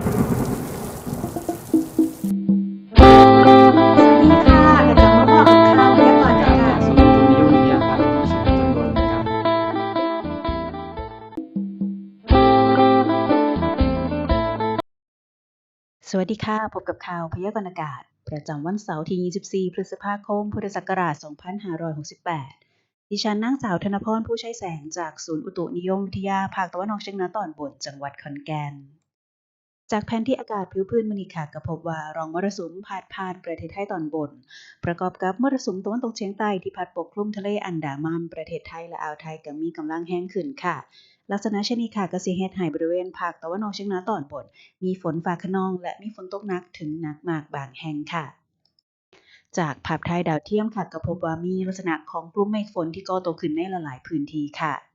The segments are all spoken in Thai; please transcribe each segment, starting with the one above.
สวัสดีค่ะกระจังมาบอกข่าวพยากรณ์อากาศศูนย์อุตุนิยมวิทยาภาคตะวันออกเฉียงเหนือตอนบนนะครับสวัสดีค่ะ พบกับข่าวพยากรณ์อากาศ ประจำวันเสาร์ที่ 24 พฤษภาคม พุทธศักราช 2568 ดิฉันนางสาวธนพรผู้ใช้แสงจากศูนย์อุตุนิยมวิทยา ภาคตะวันออกเฉียงเหนือตอนบน จังหวัดขอนแก่น จากแผนที่อากาศผิวพื้นมณีค่ะก็พบว่ารองมรสุมพาดผ่านประเทศไทยตอนบน ประกอบกับมรสุมตะวันตกเฉียงใต้ที่พัดปกคลุมทะเลอันดามันประเทศไทยและอ่าวไทยก็มีกำลังแห้งขึ้นค่ะ ลักษณะเช่นนี้ค่ะก็สิเฮ็ดให้บริเวณภาคตะวันออกเฉียงเหนือตอนบน มีฝนฟ้าคะนอง และมีฝนตกหนักถึงหนักมากบางแห่งค่ะจากภาพถ่ายดาวเทียมค่ะก็พบว่ามีลักษณะของกลุ่มเมฆฝนที่ก่อตัวขึ้นในหลายๆพื้นที่ค่ะ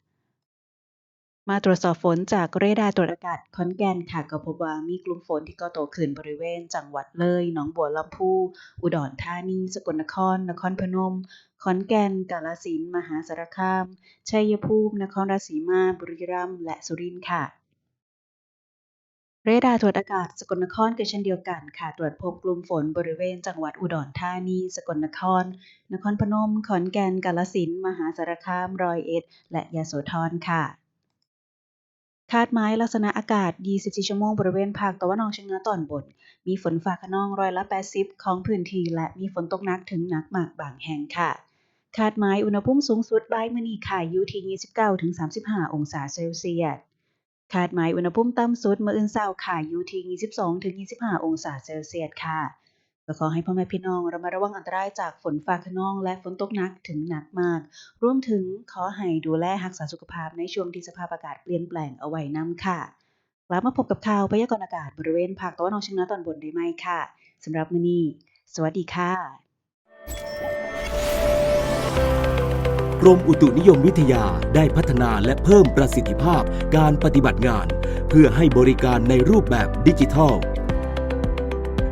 มาตรวจสอบฝนจากเรดาร์ตรวจอากาศขอนแก่นค่ะก็พบว่ามีกลุ่มฝนที่ก่อตัวขึ้นบริเวณ จังหวัดเลย หนองบัวลำพู อุดรธานี สกลนคร นครพนม ขอนแก่น กาฬสินธุ์ มหาสารคาม ชัยภูมิ นครราชสีมา บุรีรัมย์ และสุรินทร์ค่ะเรดาร์ตรวจอากาศสกลนครก็เช่นเดียวกันค่ะ ตรวจพบกลุ่มฝนบริเวณจังหวัดอุดรธานี สกลนคร นครพนม ขอนแก่น กาฬสินธุ์ มหาสารคามร้อยเอ็ด และยโสธรค่ะ คาดหมายลักษณะอากาศ 24 ชั่วโมงบริเวณภาคตะวันออกเฉียงเหนือตอนบน มีฝนฟ้าคะนองร้อยละ 80 ของพื้นที่และมีฝนตกหนักถึงหนักมากบางแห่งค่ะ คาดหมายอุณหภูมิสูงสุดบ่ายมื้อนี้ค่ะอยู่ที่ 29-35 องศาเซลเซียส คาดหมายอุณหภูมิต่ำสุดมื้ออื่นเช้าค่ะอยู่ที่ 22-25 องศาเซลเซียสค่ะ ก็ขอให้พ่อแม่พี่น้องระมัดระวังอันตรายจากฝนฟ้าคะนองและฝนตกหนักถึงหนักมาก รวมถึงขอให้ดูแลรักษาสุขภาพในช่วงที่สภาพอากาศเปลี่ยนแปลงเอาไว้นํค่ะกลับมาพบกับข่าวพยากรณ์อากาศบริเวณภาคตะวันออกเฉียงเหนือตอนบนได้ไหมค่ะสำหรับมื้อนี้สวัสดีค่ะ กรมอุตุนิยมวิทยาได้พัฒนาและเพิ่มประสิทธิภาพการปฏิบัติงาน เพื่อให้บริการในรูปแบบดิจิทัล